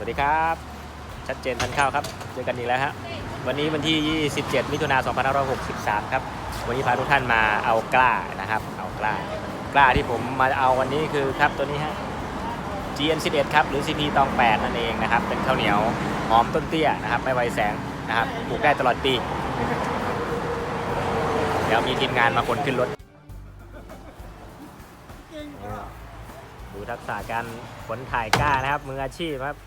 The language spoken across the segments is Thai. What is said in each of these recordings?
สวัสดีครับ ชัดเจนทันข้าวครับ เจอกันอีกแล้วฮะ วันนี้วันที่ 27 มิถุนายน 2563 ครับ วันนี้พาทุกท่านมาเอากล้านะครับ เอากล้า กล้าที่ผมมาเอาวันนี้คือครับตัวนี้ฮะ GN11 ครับ หรือ CP ตอง 8 นั่นเองนะครับ เป็นข้าวเหนียวหอมต้นเตี้ยนะครับ ไม่ไวแสงนะครับ ปลูกได้ตลอดปี เดี๋ยวมีทีมงานมาขนขึ้นรถ ดูทักษะการขนถ่ายกล้านะครับ มืออาชีพครับ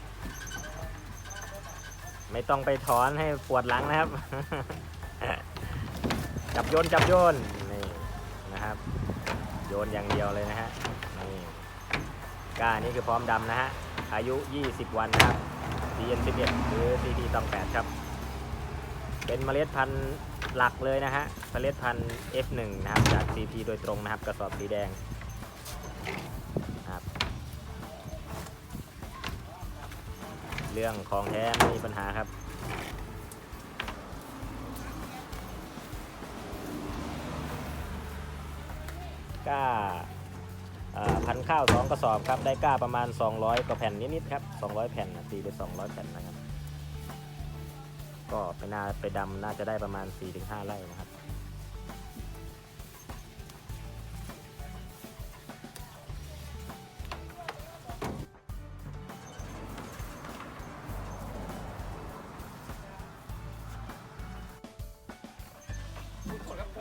ไม่ต้องไปถอนให้ปวดหลังนะครับ จับโยนจับโยนนี่นะครับ โยนอย่างเดียวเลยนะฮะนี่ก้านี่คือพร้อมดำนะฮะอายุ 20 วันนะครับ CN11 หรือ CT ตอง8ครับ เป็นเมล็ดพันธุ์หลักเลยนะฮะเมล็ดพันธุ์ F1 นะครับจาก CP โดยตรงนะครับ กระสอบสีแดง เรื่องของแท้ไม่มีปัญหาครับ ก้าพันข้าวสองกระสอบครับ ได้ก้าประมาณ 200กว่าแผ่นนิดๆครับ 200 แผ่นตีไป 200 แผ่นนะครับ ก็ไปนาไปดำน่าจะได้ประมาณ 4-5ไร่นะครับ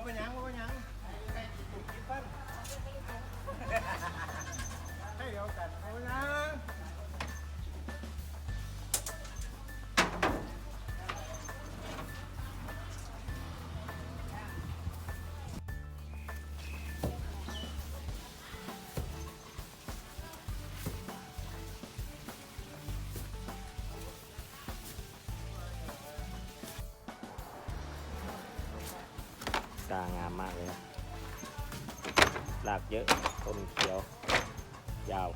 เป็นยังผมเป็นยังไอ้ถูกคิดปั้น กางามมากเลยนะรากเยอะต้นเขียว ยาว